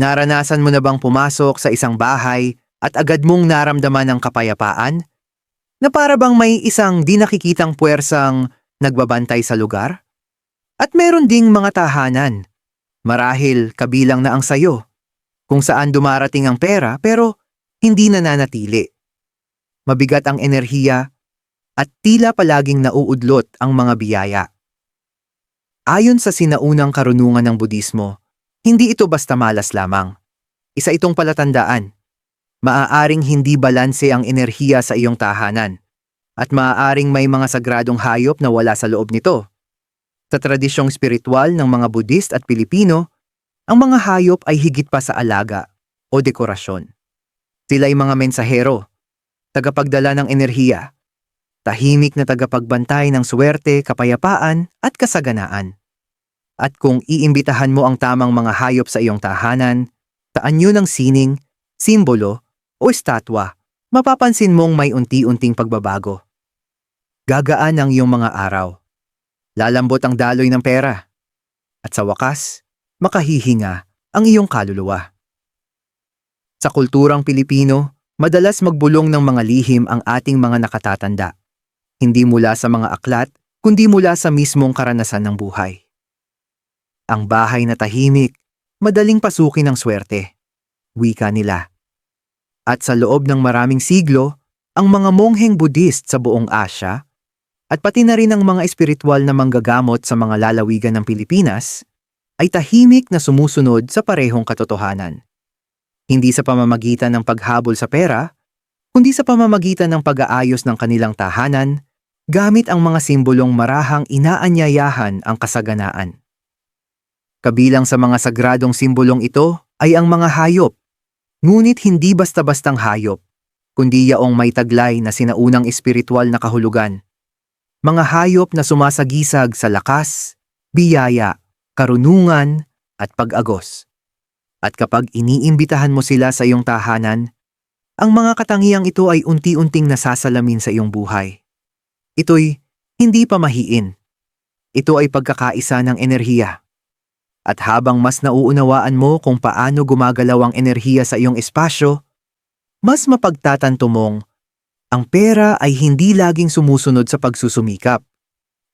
Naranasan mo na bang pumasok sa isang bahay at agad mong naramdaman ng kapayapaan? Na para bang may isang di nakikitang puwersang nagbabantay sa lugar? At meron ding mga tahanan. Marahil kabilang na ang sayo. Kung saan dumarating ang pera pero hindi nananatili. Mabigat ang enerhiya at tila palaging nauudlot ang mga biyaya. Ayon sa sinaunang karunungan ng Budismo, hindi ito basta malas lamang. Isa itong palatandaan. Maaaring hindi balanse ang enerhiya sa iyong tahanan at maaaring may mga sagradong hayop na wala sa loob nito. Sa tradisyong spiritual ng mga Budist at Pilipino, ang mga hayop ay higit pa sa alaga o dekorasyon. Sila'y mga mensahero, tagapagdala ng enerhiya, tahimik na tagapagbantay ng swerte, kapayapaan at kasaganaan. At kung iimbitahan mo ang tamang mga hayop sa iyong tahanan, taan ng sining, simbolo o estatwa, mapapansin mong may unti-unting pagbabago. Gagaan ang iyong mga araw. Lalambot ang daloy ng pera. At sa wakas, makahihinga ang iyong kaluluwa. Sa kulturang Pilipino, madalas magbulong ng mga lihim ang ating mga nakatatanda. Hindi mula sa mga aklat, kundi mula sa mismong karanasan ng buhay. Ang bahay na tahimik, madaling pasukin ng swerte. Wika nila. At sa loob ng maraming siglo, ang mga mongheng Buddhist sa buong Asya at pati na rin ang mga espiritual na manggagamot sa mga lalawigan ng Pilipinas ay tahimik na sumusunod sa parehong katotohanan. Hindi sa pamamagitan ng paghabol sa pera, kundi sa pamamagitan ng pag-aayos ng kanilang tahanan gamit ang mga simbolong marahang inaanyayahan ang kasaganaan. Kabilang sa mga sagradong simbolong ito ay ang mga hayop, ngunit hindi basta-bastang hayop, kundi yaong may taglay na sinaunang espiritual na kahulugan mga hayop na sumasagisag sa lakas, biyaya, karunungan, at pag-agos. At kapag iniimbitahan mo sila sa iyong tahanan, ang mga katangiang ito ay unti-unting nasasalamin sa iyong buhay. Ito'y hindi pamahiin. Ito ay pagkakaisa ng enerhiya. At habang mas nauunawaan mo kung paano gumagalaw ang enerhiya sa iyong espasyo, mas mapagtatanto mong ang pera ay hindi laging sumusunod sa pagsusumikap.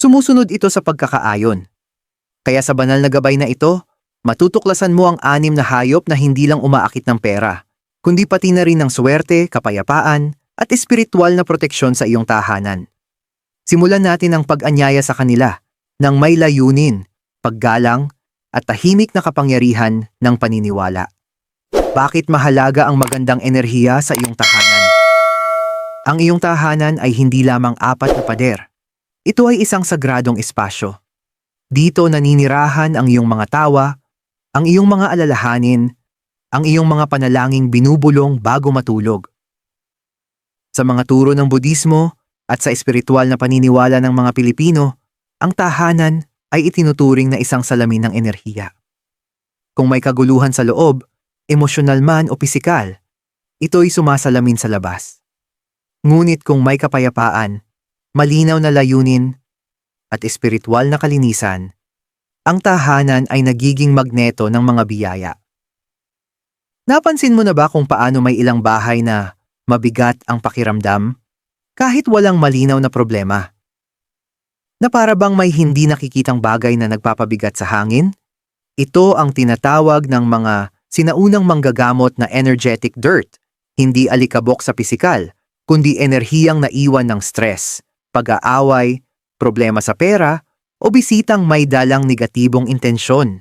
Sumusunod ito sa pagkakaayon. Kaya sa banal na gabay na ito, matutuklasan mo ang anim na hayop na hindi lang umaakit ng pera, kundi pati na rin ng swerte, kapayapaan, at espiritual na proteksyon sa iyong tahanan. Simulan natin ang pag-anyaya sa kanila ng may layunin, paggalang, at tahimik na kapangyarihan ng paniniwala. Bakit mahalaga ang magandang enerhiya sa iyong tahanan? Ang iyong tahanan ay hindi lamang apat na pader. Ito ay isang sagradong espasyo. Dito naninirahan ang iyong mga tawa, ang iyong mga alalahanin, ang iyong mga panalangin binubulong bago matulog. Sa mga turo ng Budismo at sa espiritual na paniniwala ng mga Pilipino, ang tahanan ay itinuturing na isang salamin ng enerhiya. Kung may kaguluhan sa loob, emosyonal man o pisikal, ito'y sumasalamin sa labas. Ngunit kung may kapayapaan, malinaw na layunin, at espiritual na kalinisan, ang tahanan ay nagiging magneto ng mga biyaya. Napansin mo na ba kung paano may ilang bahay na mabigat ang pakiramdam kahit walang malinaw na problema? Na para bang may hindi nakikitang bagay na nagpapabigat sa hangin? Ito ang tinatawag ng mga sinaunang manggagamot na energetic dirt, hindi alikabok sa pisikal, kundi enerhiyang naiwan ng stress, pag-aaway, problema sa pera, o bisitang may dalang negatibong intensyon.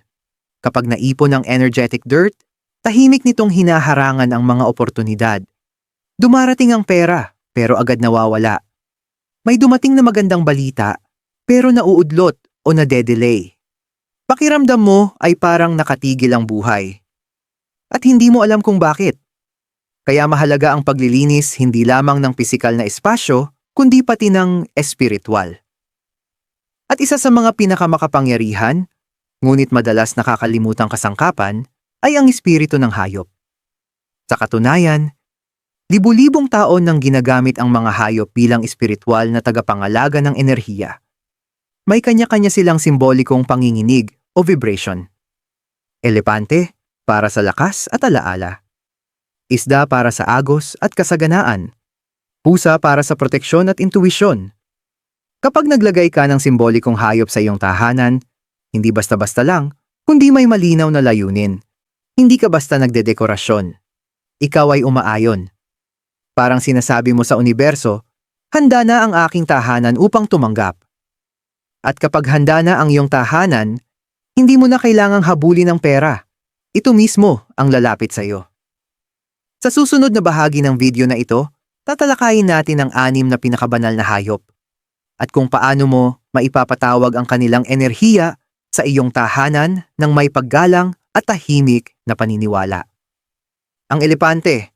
Kapag naipon ang energetic dirt, tahimik nitong hinaharangan ang mga oportunidad. Dumarating ang pera, pero agad nawawala. May dumating na magandang balita, pero nauudlot o nade-delay. Pakiramdam mo ay parang nakatigil ang buhay. At hindi mo alam kung bakit. Kaya mahalaga ang paglilinis hindi lamang ng pisikal na espasyo, kundi pati ng espiritual. At isa sa mga pinakamakapangyarihan, ngunit madalas nakakalimutang kasangkapan, ay ang espiritu ng hayop. Sa katunayan, libu-libong taon nang ginagamit ang mga hayop bilang espiritual na tagapangalaga ng enerhiya. May kanya-kanya silang simbolikong panginginig o vibration. Elepante, para sa lakas at alaala. Isda para sa agos at kasaganaan. Pusa para sa proteksyon at intuwisyon. Kapag naglagay ka ng simbolikong hayop sa iyong tahanan, hindi basta-basta lang, kundi may malinaw na layunin. Hindi ka basta nagdedekorasyon. Ikaw ay umaayon. Parang sinasabi mo sa universo, handa na ang aking tahanan upang tumanggap. At kapag handa na ang iyong tahanan, hindi mo na kailangang habulin ng pera. Ito mismo ang lalapit sa iyo. Sa susunod na bahagi ng video na ito, tatalakayin natin ang anim na pinakabanal na hayop at kung paano mo maipapatawag ang kanilang enerhiya sa iyong tahanan ng may paggalang at tahimik na paniniwala. Ang elepante,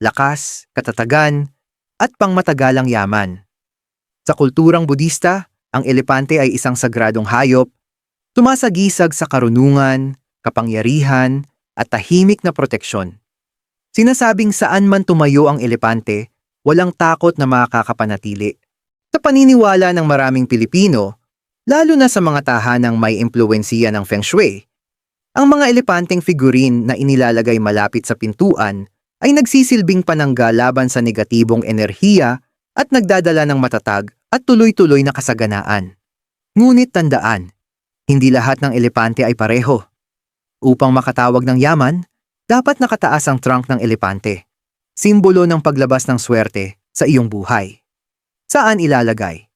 lakas, katatagan, at pangmatagalang yaman. Sa kulturang Budista, ang elepante ay isang sagradong hayop, tumasagisag sa karunungan, kapangyarihan, at tahimik na proteksyon. Sinasabing saan man tumayo ang elepante, walang takot na makakapanatili. Sa paniniwala ng maraming Pilipino, lalo na sa mga tahanang may impluwensiya ng Feng Shui, ang mga elepanteng figurine na inilalagay malapit sa pintuan ay nagsisilbing panangga laban sa negatibong enerhiya at nagdadala ng matatag at tuloy-tuloy na kasaganaan. Ngunit tandaan, hindi lahat ng elepante ay pareho. Upang makatawag ng yaman, dapat nakataas ang trunk ng elepante, simbolo ng paglabas ng swerte sa iyong buhay. Saan ilalagay?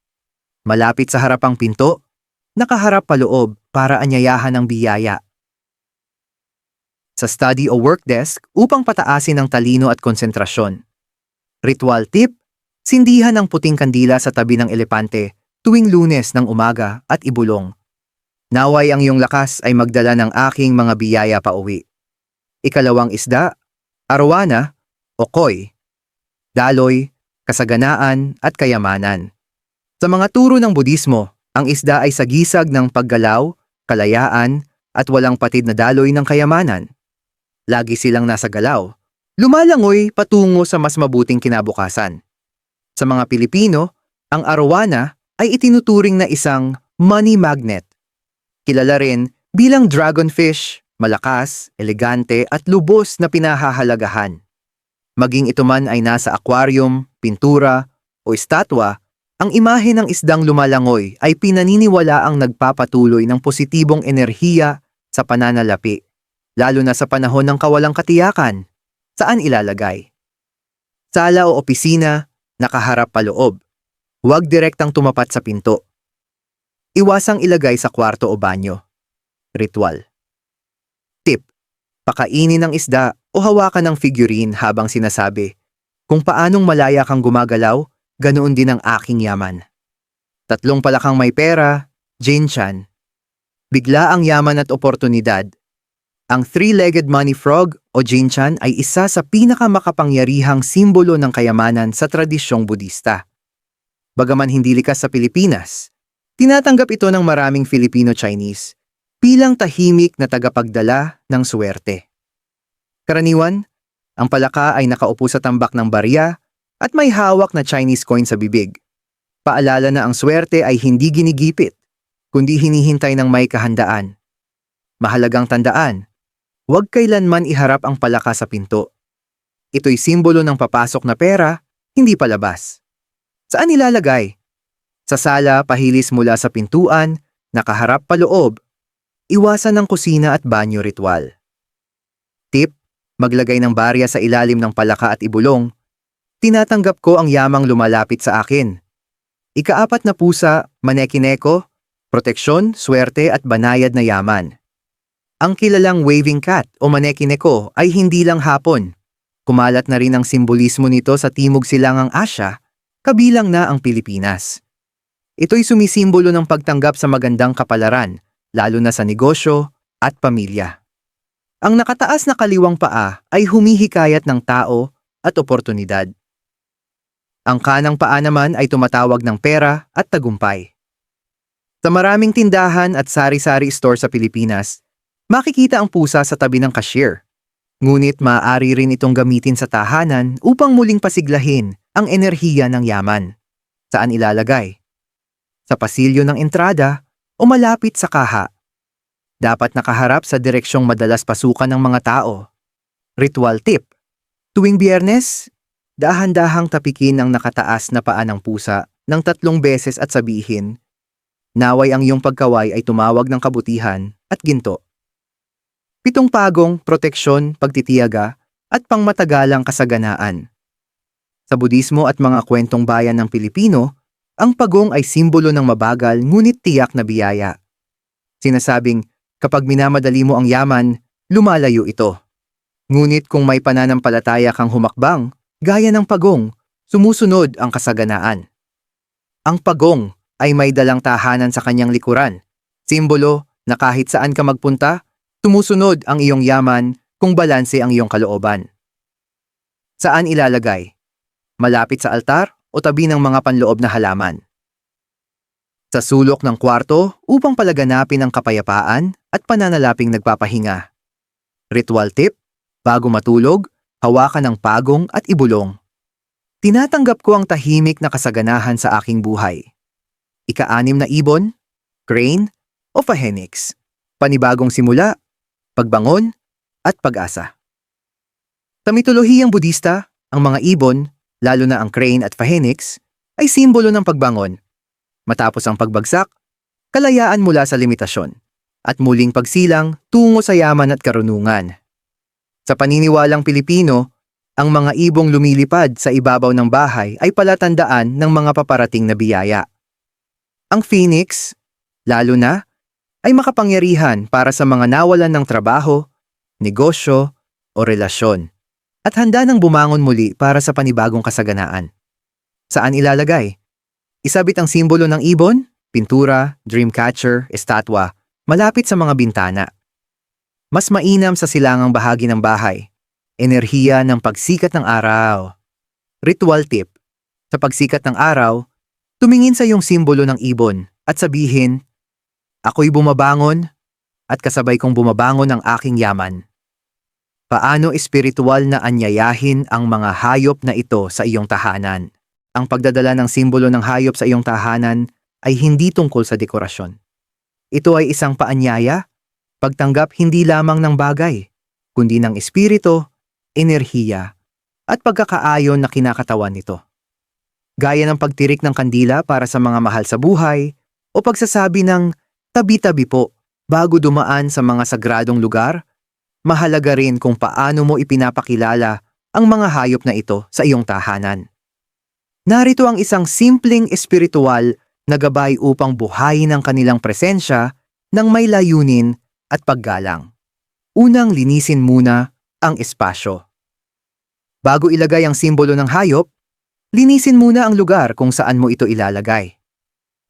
Malapit sa harapang pinto, nakaharap paloob para anyayahan ng biyaya. Sa study o work desk upang pataasin ang talino at konsentrasyon. Ritual tip, sindihan ang puting kandila sa tabi ng elepante tuwing lunes ng umaga at ibulong. Naway ang iyong lakas ay magdala ng aking mga biyaya pa uwi. Ikalawang isda, arwana o koy, daloy, kasaganaan at kayamanan. Sa mga turo ng Budismo, ang isda ay sagisag ng paggalaw, kalayaan, at walang patid na daloy ng kayamanan. Lagi silang nasa galaw. Lumalangoy patungo sa mas mabuting kinabukasan. Sa mga Pilipino, ang arwana ay itinuturing na isang money magnet. Kilala rin bilang dragonfish, malakas, elegante at lubos na pinahahalagahan. Maging ito man ay nasa aquarium, pintura o estatwa, ang imahe ng isdang lumalangoy ay pinaniniwala ang nagpapatuloy ng positibong enerhiya sa pananalapi, lalo na sa panahon ng kawalang katiyakan. Saan ilalagay? Sala o opisina, nakaharap paloob. Huwag direktang tumapat sa pinto. Iwasang ilagay sa kwarto o banyo. Ritual. Tip. Pakainin ng isda o hawakan ng figurine habang sinasabi, kung paanong malaya kang gumagalaw, ganoon din ang aking yaman. Tatlong palakang may pera, Jane Chan. Bigla ang yaman at oportunidad. Ang three-legged money frog o Jane Chan ay isa sa pinakamakapangyarihang simbolo ng kayamanan sa tradisyong Budista. Bagaman hindi likas sa Pilipinas, tinatanggap ito ng maraming Filipino-Chinese bilang tahimik na tagapagdala ng swerte. Karaniwan, ang palaka ay nakaupo sa tambak ng barya at may hawak na Chinese coin sa bibig. Paalala na ang swerte ay hindi ginigipit, kundi hinihintay ng may kahandaan. Mahalagang tandaan, huwag kailanman iharap ang palaka sa pinto. Ito'y simbolo ng papasok na pera, hindi palabas. Saan ilalagay? Sa sala, pahilis mula sa pintuan, nakaharap paloob. Iwasan ng kusina at banyo ritual. Tip, maglagay ng barya sa ilalim ng palaka at ibulong. Tinatanggap ko ang yamang lumalapit sa akin. Ikaapat na pusa, manekineko, proteksyon, swerte at banayad na yaman. Ang kilalang waving cat o manekineko ay hindi lang hapon. Kumalat na rin ang simbolismo nito sa Timog Silangang Asya, kabilang na ang Pilipinas. Ito'y sumisimbolo ng pagtanggap sa magandang kapalaran, lalo na sa negosyo at pamilya. Ang nakataas na kaliwang paa ay humihikayat ng tao at oportunidad. Ang kanang paa naman ay tumatawag ng pera at tagumpay. Sa maraming tindahan at sari-sari store sa Pilipinas, makikita ang pusa sa tabi ng cashier. Ngunit maaari rin itong gamitin sa tahanan upang muling pasiglahin ang enerhiya ng yaman. Saan ilalagay? Sa pasilyo ng entrada o malapit sa kaha. Dapat nakaharap sa direksyong madalas pasukan ng mga tao. Ritual tip. Tuwing biyernes, dahan-dahang tapikin ang nakataas na paa ng pusa ng tatlong beses at sabihin, Naway ang iyong pagkaway ay tumawag ng kabutihan at ginto. Pitong pagong, proteksyon, pagtitiyaga, at pangmatagalang kasaganaan. Sa Budismo at mga kwentong bayan ng Pilipino, ang pagong ay simbolo ng mabagal ngunit tiyak na biyaya. Sinasabing, kapag minamadali mo ang yaman, lumalayo ito. Ngunit kung may pananampalataya kang humakbang, gaya ng pagong, sumusunod ang kasaganaan. Ang pagong ay may dalang tahanan sa kanyang likuran, simbolo na kahit saan ka magpunta, tumusunod ang iyong yaman kung balanse ang iyong kalooban. Saan ilalagay? Malapit sa altar o tabi ng mga panloob na halaman? Sa sulok ng kwarto upang palaganapin ang kapayapaan at pananalaping nagpapahinga. Ritual tip, bago matulog, hawakan ng pagong at ibulong. Tinatanggap ko ang tahimik na kasaganahan sa aking buhay. Ika-anim na ibon, crane, o phoenix. Panibagong simula, pagbangon, at pag-asa. Sa mitolohiyang Budista, ang mga ibon, lalo na ang crane at phoenix, ay simbolo ng pagbangon. Matapos ang pagbagsak, kalayaan mula sa limitasyon, at muling pagsilang tungo sa yaman at karunungan. Sa paniniwalang Pilipino, ang mga ibong lumilipad sa ibabaw ng bahay ay palatandaan ng mga paparating na biyaya. Ang phoenix, lalo na, ay makapangyarihan para sa mga nawalan ng trabaho, negosyo, o relasyon, at handa nang bumangon muli para sa panibagong kasaganaan. Saan ilalagay? Isabit ang simbolo ng ibon, pintura, dreamcatcher, estatwa, malapit sa mga bintana. Mas mainam sa silangang bahagi ng bahay. Enerhiya ng pagsikat ng araw. Ritual tip. Sa pagsikat ng araw, tumingin sa iyong simbolo ng ibon at sabihin, Ako'y bumabangon at kasabay kong bumabangon ang aking yaman. Paano espiritual na anyayahin ang mga hayop na ito sa iyong tahanan? Ang pagdadala ng simbolo ng hayop sa iyong tahanan ay hindi tungkol sa dekorasyon. Ito ay isang paanyaya, pagtanggap hindi lamang ng bagay, kundi ng espiritu, enerhiya, at pagkakaayon na kinakatawan nito. Gaya ng pagtirik ng kandila para sa mga mahal sa buhay o pagsasabi ng tabi-tabi po bago dumaan sa mga sagradong lugar, mahalaga rin kung paano mo ipinapakilala ang mga hayop na ito sa iyong tahanan. Narito ang isang simpleng espiritual na gabay upang buhayin ang kanilang presensya ng may layunin at paggalang. Unang linisin muna ang espasyo. Bago ilagay ang simbolo ng hayop, linisin muna ang lugar kung saan mo ito ilalagay.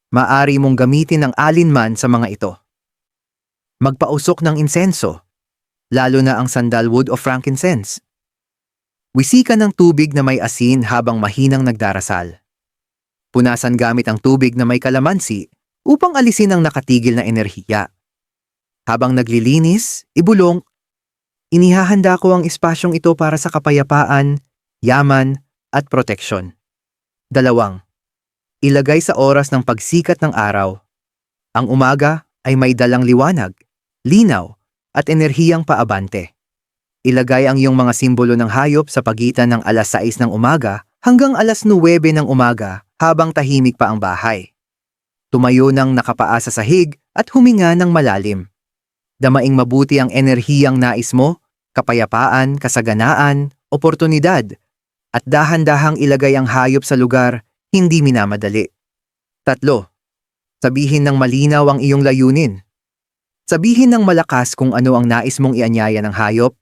Maari mong gamitin ang alinman sa mga ito. Magpausok ng insenso, lalo na ang sandalwood o frankincense. Wisikan ng tubig na may asin habang mahinang nagdarasal. Punasan gamit ang tubig na may kalamansi upang alisin ang nakatigil na enerhiya. Habang naglilinis, ibulong, inihahanda ko ang espasyong ito para sa kapayapaan, yaman, at proteksyon. Dalawang, ilagay sa oras ng pagsikat ng araw. Ang umaga ay may dalang liwanag, linaw, at enerhiyang paabante. Ilagay ang iyong mga simbolo ng hayop sa pagitan ng alas 6 ng umaga hanggang alas 9 ng umaga habang tahimik pa ang bahay. Tumayo ng nakapaa sa sahig at huminga ng malalim. Damaing mabuti ang enerhiyang nais mo, kapayapaan, kasaganaan, oportunidad, at dahan-dahang ilagay ang hayop sa lugar, hindi minamadali. Tatlo, sabihin ng malinaw ang iyong layunin. Sabihin ng malakas kung ano ang nais mong ianyaya ng hayop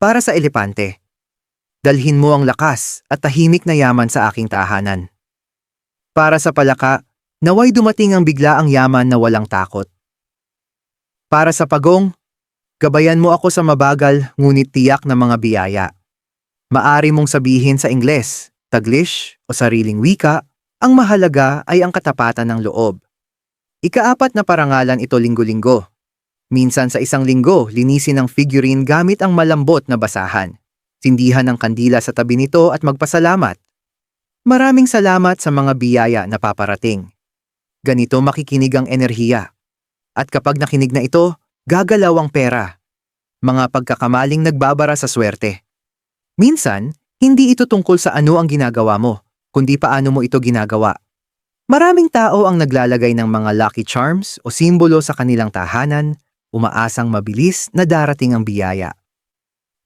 para sa elepante. Dalhin mo ang lakas at tahimik na yaman sa aking tahanan. Para sa palaka, naway dumating ang bigla ang yaman na walang takot. Para sa pagong, gabayan mo ako sa mabagal ngunit tiyak na mga biyaya. Maari mong sabihin sa Ingles, Taglish o sariling wika, ang mahalaga ay ang katapatan ng loob. Ikaapat na parangalan ito linggo-linggo. Minsan sa isang linggo, linisin ang figurine gamit ang malambot na basahan. Sindihan ang kandila sa tabi nito at magpasalamat. Maraming salamat sa mga biyaya na paparating. Ganito makikinig ang enerhiya. At kapag nakinig na ito, gagalaw ang pera. Mga pagkakamaling nagbabara sa swerte. Minsan, hindi ito tungkol sa ano ang ginagawa mo, kundi paano mo ito ginagawa. Maraming tao ang naglalagay ng mga lucky charms o simbolo sa kanilang tahanan, umaasang mabilis na darating ang biyaya.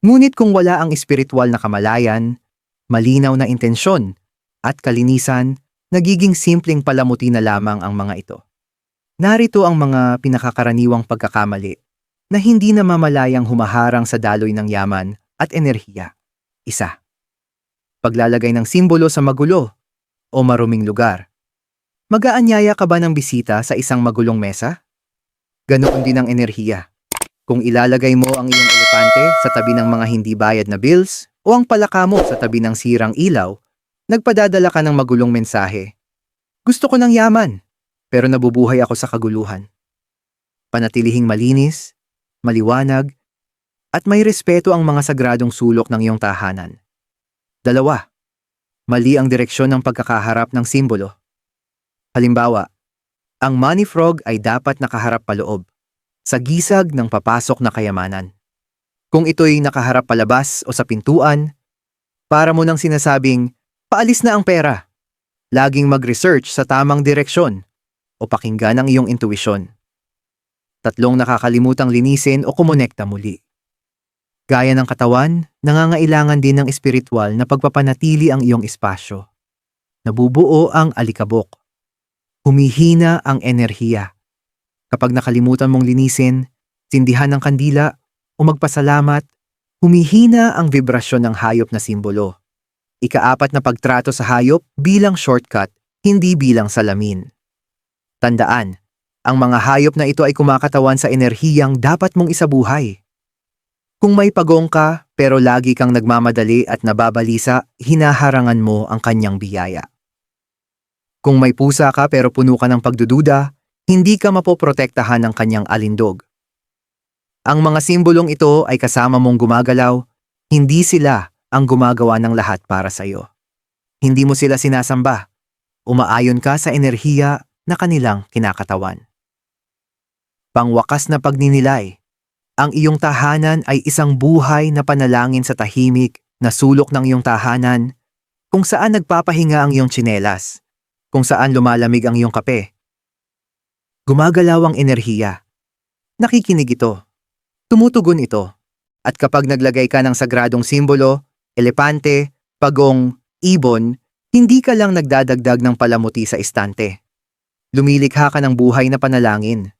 Ngunit kung wala ang espiritual na kamalayan, malinaw na intensyon, at kalinisan, nagiging simpleng palamuti na lamang ang mga ito. Narito ang mga pinakakaraniwang pagkakamali na hindi na mamalayang humaharang sa daloy ng yaman at enerhiya. Isa. Paglalagay ng simbolo sa magulo o maruming lugar. Magaanyaya ka ba ng bisita sa isang magulong mesa? Ganoon din ang enerhiya. Kung ilalagay mo ang iyong elepante sa tabi ng mga hindi bayad na bills o ang palaka mo sa tabi ng sirang ilaw, nagpadadala ka ng magulong mensahe. Gusto ko ng yaman, pero nabubuhay ako sa kaguluhan. Panatilihing malinis, maliwanag, at may respeto ang mga sagradong sulok ng iyong tahanan. Dalawa, mali ang direksyon ng pagkakaharap ng simbolo. Halimbawa, ang money frog ay dapat nakaharap paloob, sa gisag ng papasok na kayamanan. Kung ito'y nakaharap palabas o sa pintuan, para mo nang sinasabing, paalis na ang pera. Laging mag-research sa tamang direksyon o pakinggan ang iyong intuisyon. Tatlong nakakalimutang linisin o kumonekta muli. Gaya ng katawan, nangangailangan din ng espiritual na pagpapanatili ang iyong espasyo. Nabubuo ang alikabok. Humihina ang enerhiya. Kapag nakalimutan mong linisin, sindihan ng kandila o magpasalamat, humihina ang vibrasyon ng hayop na simbolo. Ikaapat na pagtrato sa hayop bilang shortcut, hindi bilang salamin. Tandaan, ang mga hayop na ito ay kumakatawan sa enerhiyang dapat mong isabuhay. Kung may pagong ka pero lagi kang nagmamadali at nababalisa, hinaharangan mo ang kanyang biyaya. Kung may pusa ka pero puno ka ng pagdududa, hindi ka mapoprotektahan ng kanyang alindog. Ang mga simbolong ito ay kasama mong gumagalaw, hindi sila ang gumagawa ng lahat para sa iyo. Hindi mo sila sinasamba. Umaayon ka sa enerhiya na kanilang kinakatawan. Pangwakas na pagninilay. Ang iyong tahanan ay isang buhay na panalangin sa tahimik na sulok ng iyong tahanan, kung saan nagpapahinga ang iyong tsinelas, kung saan lumalamig ang iyong kape. Gumagalaw ang enerhiya. Nakikinig ito. Tumutugon ito. At kapag naglagay ka ng sagradong simbolo, elepante, pagong, ibon, hindi ka lang nagdadagdag ng palamuti sa istante. Lumilikha ka ng buhay na panalangin.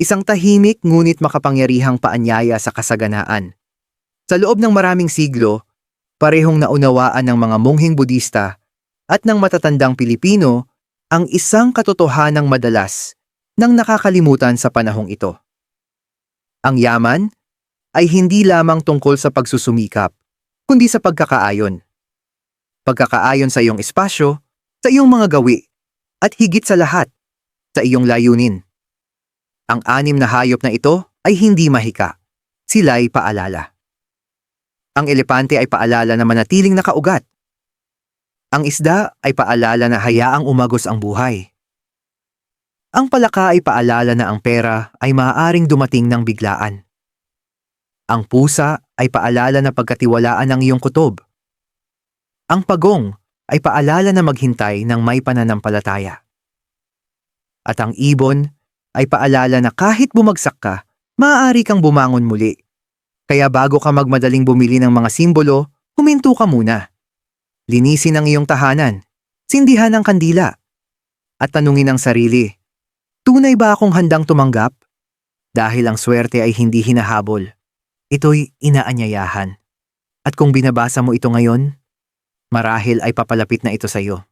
Isang tahimik ngunit makapangyarihang paanyaya sa kasaganaan. Sa loob ng maraming siglo, parehong naunawaan ng mga monghing Budista at ng matatandang Pilipino ang isang katotohanang madalas nang nakakalimutan sa panahong ito. Ang yaman ay hindi lamang tungkol sa pagsusumikap, kundi sa pagkakaayon. Pagkakaayon sa iyong espasyo, sa iyong mga gawi, at higit sa lahat, sa iyong layunin. Ang anim na hayop na ito ay hindi mahika. Sila'y paalala. Ang elepante ay paalala na manatiling nakaugat. Ang isda ay paalala na hayaang umagos ang buhay. Ang palaka ay paalala na ang pera ay maaaring dumating ng biglaan. Ang pusa ay paalala na pagkatiwalaan ng iyong kutob. Ang pagong ay paalala na maghintay ng may pananampalataya. At ang ibon ay paalala na kahit bumagsak ka, maaari kang bumangon muli. Kaya bago ka magmadaling bumili ng mga simbolo, huminto ka muna. Linisin ang iyong tahanan, sindihan ang kandila, at tanungin ang sarili, tunay ba akong handang tumanggap? Dahil ang swerte ay hindi hinahabol, ito'y inaanyayahan. At kung binabasa mo ito ngayon, marahil ay papalapit na ito sa iyo.